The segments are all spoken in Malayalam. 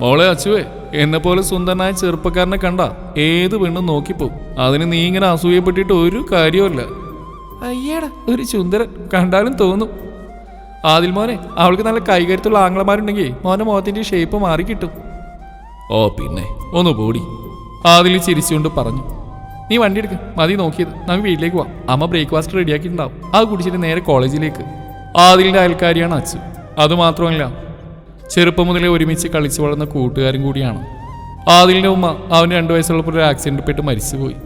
മോളെ അച്ചുവേ എന്നെ പോലെ സുന്ദരനായ ചെറുപ്പക്കാരനെ കണ്ട ഏത് പെണ്ണും നോക്കിപ്പോവും. അതിന് നീ ഇങ്ങനെ അസൂയപ്പെട്ടിട്ട് ഒരു കാര്യവുമില്ല. അയ്യടാ ഒരു സുന്ദരൻ കണ്ടാലും തോന്നും. ആദിൽ മോനെ അവൾക്ക് നല്ല കൈകരുത്തുള്ള ആംഗ്ലമാരുണ്ടെങ്കിൽ മോനെ മുഖത്തിന്റെ ഷേപ്പ് മാറി കിട്ടും. ഓ പിന്നെ ഒന്ന് പോടി. ആദിൽ ചിരിച്ചുകൊണ്ട് പറഞ്ഞു. നീ വണ്ടി എടുക്ക് മതി നോക്കിയത്. നമുക്ക് വീട്ടിലേക്ക് പോവാം. അമ്മ ബ്രേക്ക്ഫാസ്റ്റ് റെഡിയാക്കിയിട്ടുണ്ടാവും അത് കുടിച്ചിട്ട് നേരെ കോളേജിലേക്ക് ആദിലിന്റെ അയൽക്കാരിയാണ് അച്ചു. അതുമാത്രമല്ല ചെറുപ്പം മുതലേ ഒരുമിച്ച് കളിച്ചു വളർന്ന കൂട്ടുകാരും കൂടിയാണ്. ആദിലിന്റെ ഉമ്മ അവന് രണ്ടു വയസ്സുള്ളപ്പോൾ ഒരു ആക്സിഡന്റ് പെട്ട് മരിച്ചുപോയി.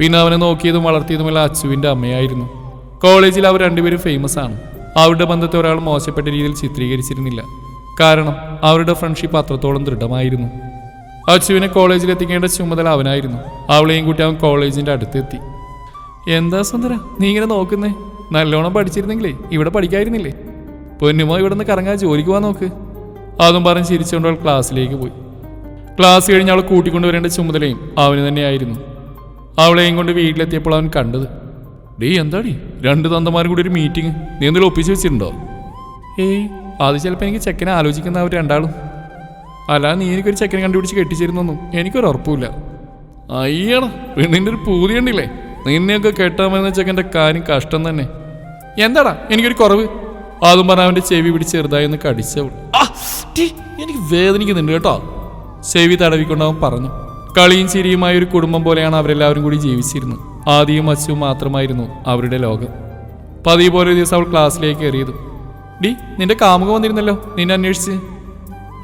പിന്നെ അവനെ നോക്കിയതും വളർത്തിയതുമല്ല അച്ചുവിന്റെ അമ്മയായിരുന്നു. കോളേജിൽ അവർ രണ്ടുപേരും ഫേമസ് ആണ്. അവരുടെ ബന്ധത്തെ ഒരാൾ മോശപ്പെട്ട രീതിയിൽ ചിത്രീകരിച്ചിരുന്നില്ല. കാരണം അവരുടെ ഫ്രണ്ട്ഷിപ്പ് അത്രത്തോളം ദൃഢമായിരുന്നു. അച്ചുവിനെ കോളേജിൽ എത്തിക്കേണ്ട ചുമതല അവനായിരുന്നു. അവളെയും കൂട്ടി അവൻ കോളേജിന്റെ അടുത്തെത്തി. എന്താ സുന്ദര നീ ഇങ്ങനെ നോക്കുന്നേ? നല്ലോണം പഠിച്ചിരുന്നെങ്കിലേ ഇവിടെ പഠിക്കായിരുന്നില്ലേ? പൊന്നുമോ ഇവിടെ നിന്ന് കറങ്ങാൻ ജോലിക്ക് പോവാൻ നോക്ക്. അതും പറഞ്ഞ് ചിരിച്ചുകൊണ്ട് അവൾ ക്ലാസ്സിലേക്ക് പോയി. ക്ലാസ് കഴിഞ്ഞ് അവളെ കൂട്ടിക്കൊണ്ടുവരേണ്ട ചുമതലയും അവന് തന്നെയായിരുന്നു. അവളെയും കൊണ്ട് വീട്ടിലെത്തിയപ്പോൾ അവൻ കണ്ടത് ഡീ എന്താടി? രണ്ട് തന്തമാരും കൂടി ഒരു മീറ്റിംഗ് നീ എന്തെങ്കിലും ഒപ്പിച്ച് വെച്ചിട്ടുണ്ടോ? ഏയ് അത് ചിലപ്പോൾ എനിക്ക് ചെക്കനെ ആലോചിക്കുന്ന അവർ രണ്ടാളും. അല്ല നീ എനിക്കൊരു ചെക്കനെ കണ്ടുപിടിച്ച് കെട്ടിച്ചിരുന്നൊന്നും എനിക്കൊരു ഉറപ്പില്ല അയ്യട പെണ്ണിന്റെ ഒരു പൂതി ഉണ്ടില്ലേ നിന്നെയൊക്കെ കെട്ടാൻ വരുന്ന ചെക്കന്റെ കാര്യം കഷ്ടം തന്നെ. എന്താടാ? എനിക്കൊരു കുറവ്. അതും പറഞ്ഞ അവന്റെ ചെവി പിടിച്ച് ചെറുതായി ഒന്ന് കടിച്ചവൾ എനിക്ക് വേദനിക്കുന്നുണ്ട് കേട്ടോ. ചെവി തടവിക്കൊണ്ട് അവൻ പറഞ്ഞു കളിയും ചിരിയുമായ ഒരു കുടുംബം പോലെയാണ് അവരെല്ലാവരും കൂടി ജീവിച്ചിരുന്നത്. ആദിയും അച്ചുവും മാത്രമായിരുന്നു അവരുടെ ലോകം. പതിവ് പോലെ ദിവസം അവൾ ക്ലാസ്സിലേക്ക് കയറിയത് ഡി നിന്റെ കാമുക വന്നിരുന്നല്ലോ നിന്നെ അന്വേഷിച്ച്.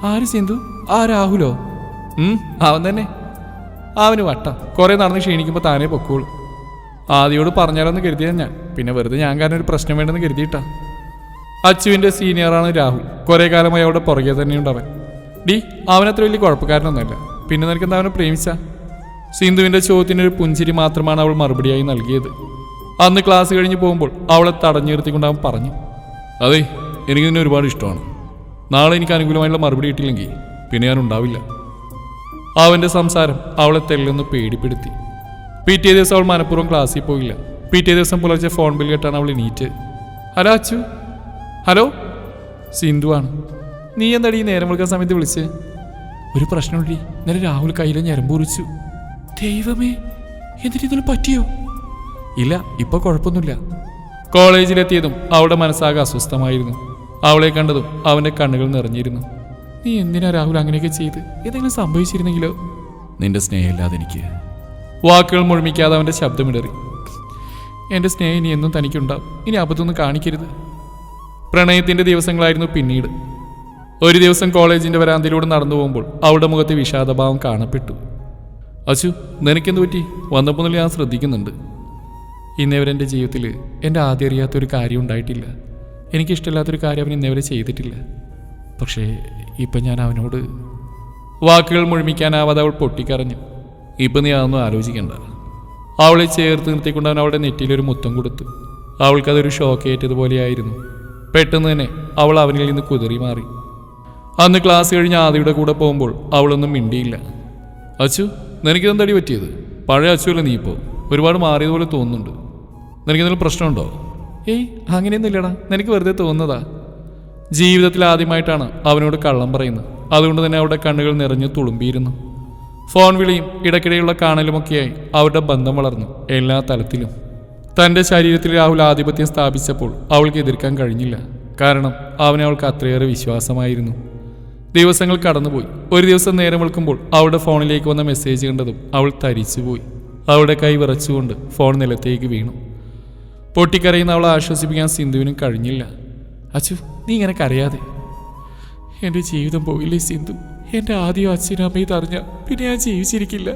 ആര് സിന്ധു? ആ രാഹുലോ? അവൻ തന്നെ. അവന് വട്ട കുറെ നടന്ന് ക്ഷീണിക്കുമ്പോൾ താനേ പൊക്കോളൂ. ആദ്യോട് പറഞ്ഞാലോന്ന് കരുതിയാ ഞാൻ പിന്നെ വെറുതെ ഞാൻ കാരണം ഒരു പ്രശ്നം വേണ്ടെന്ന് കരുതിയിട്ടാ. അച്ചുവിന്റെ സീനിയറാണ് രാഹുൽ. കുറെ കാലമായി അവിടെ പുറകെ തന്നെയുണ്ട് അവൻ. ഡി അവനത്ര വലിയ കുഴപ്പക്കാരനൊന്നുമല്ല. പിന്നെ നിനക്കെന്താ അവനെ പ്രേമിച്ച? ചോദ്യത്തിന് ഒരു പുഞ്ചിരി മാത്രമാണ് അവൾ മറുപടിയായി നൽകിയത്. അന്ന് ക്ലാസ് കഴിഞ്ഞ് പോകുമ്പോൾ അവളെ തടഞ്ഞു നിർത്തിക്കൊണ്ട് അവൻ പറഞ്ഞു അതെ എനിക്ക് നിന്നെ ഒരുപാട് ഇഷ്ടമാണ്. നാളെ എനിക്ക് അനുകൂലമായുള്ള മറുപടി കിട്ടിയില്ലെങ്കിൽ പിന്നെ ഞാൻ ഉണ്ടാവില്ല. അവന്റെ സംസാരം അവളെ തെല്ലൊന്ന് പേടിപ്പെടുത്തി. പിറ്റേ ദിവസം അവൾ മനഃപൂർവം ക്ലാസ്സിൽ പോയില്ല. പിറ്റേ ദിവസം പുലർച്ചെ ഫോൺ ബിൽ കേട്ടാണ് അവൾ എണീറ്റ്. അച്ചു ഹലോ? സിന്ധു ആണ്. നീ എന്താടി ഈ നേരം വിളിക്കുന്ന സമയത്ത് വിളിച്ച്? ഒരു പ്രശ്നമുണ്ടി. ഇന്നലെ രാഹുൽ കയ്യിലെ ഞരമ്പുറിച്ചു ദൈവമേ എന്നിട്ട് ഇതിന് പറ്റിയോ? ഇല്ല ഇപ്പൊ കുഴപ്പമൊന്നുമില്ല. കോളേജിലെത്തിയതും അവളുടെ മനസ്സാകെ അസ്വസ്ഥമായിരുന്നു. അവളെ കണ്ടതും അവന്റെ കണ്ണുകൾ നിറഞ്ഞിരുന്നു. നീ എന്തിനാ രാഹുൽ അങ്ങനെയൊക്കെ ചെയ്ത്? എന്തെങ്കിലും സംഭവിച്ചിരുന്നെങ്കിലോ? നിന്റെ സ്നേഹമില്ലാതെ എനിക്ക് വാക്കുകൾ മുഴുമിക്കാതെ അവന്റെ ശബ്ദമിടറി. എന്റെ സ്നേഹം ഇനി എന്നും തനിക്കുണ്ടാവും. ഇനി അബദ്ധമൊന്നും കാണിക്കരുത്. പ്രണയത്തിന്റെ ദിവസങ്ങളായിരുന്നു പിന്നീട്. ഒരു ദിവസം കോളേജിന്റെ വരാന്തയിലൂടെ നടന്നു പോകുമ്പോൾ അവളുടെ മുഖത്തെ വിഷാദഭാവം കാണപ്പെട്ടു. അശു നിനക്കെന്ത് പറ്റി? വന്നപ്പോൾ ഞാൻ ശ്രദ്ധിക്കുന്നുണ്ട്. ഇന്നേവരെ എന്റെ ജീവിതത്തിൽ എന്റെ ആദ്യം അറിയാത്തൊരു കാര്യം ഉണ്ടായിട്ടില്ല. എനിക്കിഷ്ടമില്ലാത്തൊരു കാര്യം അവൻ ഇന്നേവരെ ചെയ്തിട്ടില്ല. പക്ഷേ ഇപ്പം ഞാൻ അവനോട് വാക്കുകൾ മുഴുമിക്കാനാവാതെ അവൾ പൊട്ടിക്കരഞ്ഞു. ഇപ്പം നീ അതൊന്നും ആലോചിക്കണ്ട. അവളെ ചേർത്ത് നിർത്തിക്കൊണ്ട് അവൻ അവളുടെ നെറ്റിയിലൊരു മുത്തം കൊടുത്തു. അവൾക്കതൊരു ഷോക്ക് ഏറ്റതുപോലെയായിരുന്നു പെട്ടെന്ന് തന്നെ അവൾ അവനിൽ നിന്ന് കുതിറി മാറി. അന്ന് ക്ലാസ് കഴിഞ്ഞ് ആദിയുടെ കൂടെ പോകുമ്പോൾ അവളൊന്നും മിണ്ടിയില്ല. അച്ചു നിനക്ക് എന്തടി പറ്റിയത്? പഴയ അച്ചുവല്ല നീ ഇപ്പോൾ ഒരുപാട് മാറിയതുപോലെ തോന്നുന്നുണ്ട്. നിനക്കെന്തെങ്കിലും പ്രശ്നമുണ്ടോ? ഏയ് അങ്ങനെയൊന്നും ഇല്ലടാ നിനക്ക് വെറുതെ തോന്നുന്നതാ. ജീവിതത്തിൽ ആദ്യമായിട്ടാണ് അവനോട് കള്ളം പറയുന്നത്. അതുകൊണ്ട് തന്നെ അവരുടെ കണ്ണുകൾ നിറഞ്ഞു തുളുമ്പിയിരുന്നു. ഫോൺ വിളിയും ഇടയ്ക്കിടെയുള്ള കാണലുമൊക്കെയായി അവരുടെ ബന്ധം വളർന്നു എല്ലാ തലത്തിലും. തന്റെ ശരീരത്തിൽ രാഹുൽ ആധിപത്യം സ്ഥാപിച്ചപ്പോൾ അവൾക്ക് എതിർക്കാൻ കഴിഞ്ഞില്ല. കാരണം അവനെ അവൾക്ക് അത്രയേറെ വിശ്വാസമായിരുന്നു. ദിവസങ്ങൾ കടന്നുപോയി. ഒരു ദിവസം നേരം വിളിക്കുമ്പോൾ അവളുടെ ഫോണിലേക്ക് വന്ന മെസ്സേജ് കണ്ടതും അവൾ തരിച്ചുപോയി. അവളുടെ കൈ വിറച്ചുകൊണ്ട് ഫോൺ നിലത്തേക്ക് വീണു. പൊട്ടിക്കരയുന്ന അവളെ ആശ്വസിപ്പിക്കാൻ സിന്ധുവിനും കഴിഞ്ഞില്ല. അച്ചു നീ ഇങ്ങനെ കരയാതെ. എന്റെ ജീവിതം പോയില്ലേ സിന്ധു? എന്റെ ആദ്യം അച്ഛനും അമ്മയും അറിഞ്ഞ പിന്നെ ഞാൻ ജീവിച്ചിരിക്കില്ല.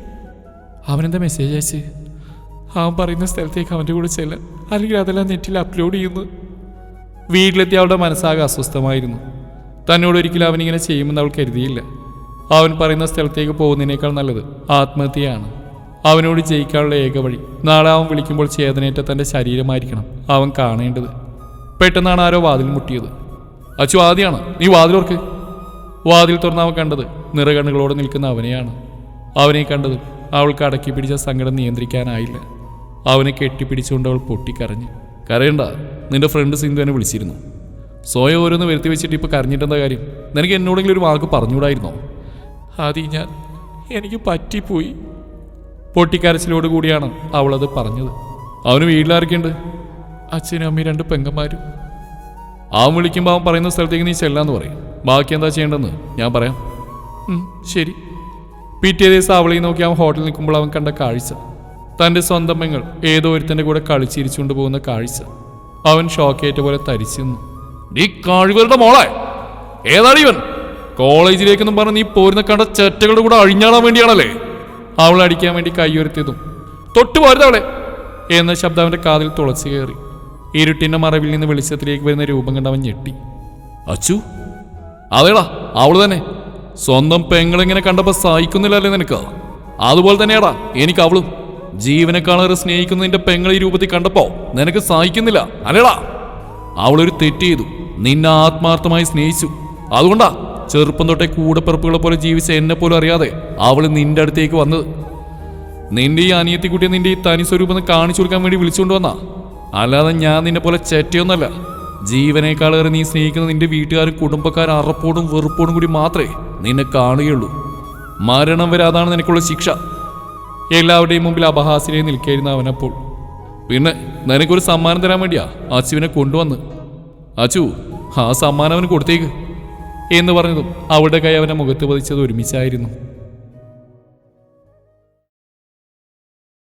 അവനെന്താ മെസ്സേജ് അയച്ച്? അവൻ പറയുന്ന സ്ഥലത്തേക്ക് അവന്റെ കൂടെ ചെല്ലാൻ. അല്ലെങ്കിൽ അതെല്ലാം നെറ്റിൽ അപ്ലോഡ് ചെയ്യുന്നു. വീട്ടിലെത്തി അവളുടെ മനസ്സാകെ അസ്വസ്ഥമായിരുന്നു. തന്നോട് ഒരിക്കലും അവനിങ്ങനെ ചെയ്യുമെന്ന് അവൾ കരുതിയില്ല. അവൻ പറയുന്ന സ്ഥലത്തേക്ക് പോകുന്നതിനേക്കാൾ നല്ലത് ആത്മഹത്യയാണ്. അവനോട് ജയിക്കാനുള്ള ഏക വഴി. നാളെ അവൻ വിളിക്കുമ്പോൾ ചേതനേറ്റ തന്റെ ശരീരമായിരിക്കണം അവൻ കാണേണ്ടത്. പെട്ടെന്നാണ് ആരോ വാതിൽ മുട്ടിയത്. അച്ചു ആദ്യമാണ് നീ വാതിലോർക്ക് വാതിൽ തുറന്ന് അവൻ കണ്ടത് നിറകണ്ണുകളോടെ നിൽക്കുന്ന അവനെയാണ്. അവനെ കണ്ടത് അവൾക്ക് അടക്കി പിടിച്ച സങ്കടം നിയന്ത്രിക്കാനായില്ല. അവനെ കെട്ടിപ്പിടിച്ചുകൊണ്ട് അവൾ പൊട്ടിക്കരഞ്ഞു. കരയണ്ട. നിന്റെ ഫ്രണ്ട് സിന്ധു എന്നെ വിളിച്ചിരുന്നു. സോയ ഓരോന്ന് വരുത്തി വെച്ചിട്ട് ഇപ്പോൾ കരഞ്ഞിട്ടെന്താ കാര്യം? നിനക്ക് എന്നോടെങ്കിലും ഒരു വാക്ക് പറഞ്ഞുകൂടായിരുന്നോ? ആദി ഞാൻ. എനിക്ക് പറ്റിപ്പോയി. പൊട്ടിക്കരച്ചിലോട് കൂടിയാണ് അവളത് പറഞ്ഞത്. അവന് വീട്ടിലാർക്കുണ്ട് അച്ഛനും അമ്മയും രണ്ട് പെങ്ങന്മാരും. അവൻ വിളിക്കുമ്പോൾ അവൻ പറയുന്ന സ്ഥലത്തേക്ക് നീ ചെല്ലാന്ന് പറയും. ബാക്കി എന്താ ചെയ്യേണ്ടെന്ന് ഞാൻ പറയാം. ശരി. പിറ്റേ ദിവസം അവളെ നോക്കി അവൻ ഹോട്ടലിൽ നിൽക്കുമ്പോൾ അവൻ കണ്ട കാഴ്ച. തന്റെ സ്വന്തം പെങ്ങൾ ഏതോ ഒരുത്തന്റെ കൂടെ കളിച്ചിരിച്ചുകൊണ്ട് പോകുന്ന കാഴ്ച. അവൻ ഷോക്കേറ്റ പോലെ തരിച്ചിരുന്നു. നീ കഴിവരുടെ മോളെ. ഏതാണ് ഇവൻ? കോളേജിലേക്കെന്നും പറഞ്ഞ് നീ പോരുന്ന കണ്ട ചെറ്റകളുടെ കൂടെ അഴിഞ്ഞാടാൻ വേണ്ടിയാണല്ലേ? അവൾ അടിക്കാൻ വേണ്ടി കൈയുരുത്തിയതും തൊട്ടു പോരുതവളെ എന്ന ശബ്ദം അവന്റെ കാതിൽ തുളച്ചു കയറി. ഇരുട്ടിന്റെ മറവിൽ നിന്ന് വെളിച്ചത്തിലേക്ക് വരുന്ന രൂപം കണ്ടവൻ ഞെട്ടി. അച്ചു അതേടാ അവൾ തന്നെ. സ്വന്തം പെങ്ങളിങ്ങനെ കണ്ടപ്പോൾ സഹിക്കുന്നില്ലല്ലേ നിനക്ക്? അതുപോലെ തന്നെയാടാ എനിക്ക് അവളും ജീവനെക്കാളേറെ സ്നേഹിക്കുന്ന നിന്റെ പെങ്ങളെ രൂപത്തിൽ കണ്ടപ്പോ നിനക്ക് സഹിക്കുന്നില്ല. അല്ലേടാ അവളൊരു തെറ്റ് ചെയ്തു. നിന്നെ ആത്മാർത്ഥമായി സ്നേഹിച്ചു. അതുകൊണ്ടാ ചെറുപ്പം തൊട്ടേ കൂടപ്പിറപ്പുകളെ പോലെ ജീവിച്ച എന്നെ പോലും അറിയാതെ അവൾ നിന്റെ അടുത്തേക്ക് വന്നത്. നിന്റെ ഈ അനിയത്തിക്കുട്ടിയെ നിന്റെ ഈ തനി സ്വരൂപം കാണിച്ചു കൊടുക്കാൻ വേണ്ടി വിളിച്ചുകൊണ്ട് വന്നാ. അല്ലാതെ ഞാൻ നിന്നെ പോലെ ചെറ്റയൊന്നല്ല. ജീവനേക്കാളേറെ നീ സ്നേഹിക്കുന്ന നിന്റെ വീട്ടുകാരും കുടുംബക്കാരും അറപ്പോടും വെറുപ്പോടും കൂടി മാത്രമേ നിന്നെ കാണുകയുള്ളൂ. മരണം വരെ അതാണ് നിനക്കുള്ള ശിക്ഷ. എല്ലാവരുടെയും മുമ്പിൽ അപഹാസിനെ നിൽക്കായിരുന്നു അവനപ്പോൾ പിന്നെ നിനക്കൊരു സമ്മാനം തരാൻ വേണ്ടിയാ അച്ചുവിനെ കൊണ്ടുവന്ന്. അച്ചു ആ സമ്മാനം അവന് കൊടുത്തേക്ക്. എന്ന് പറഞ്ഞതും അവളുടെ കൈ അവനെ മുഖത്ത് പതിച്ചത് ഒരുമിച്ചായിരുന്നു.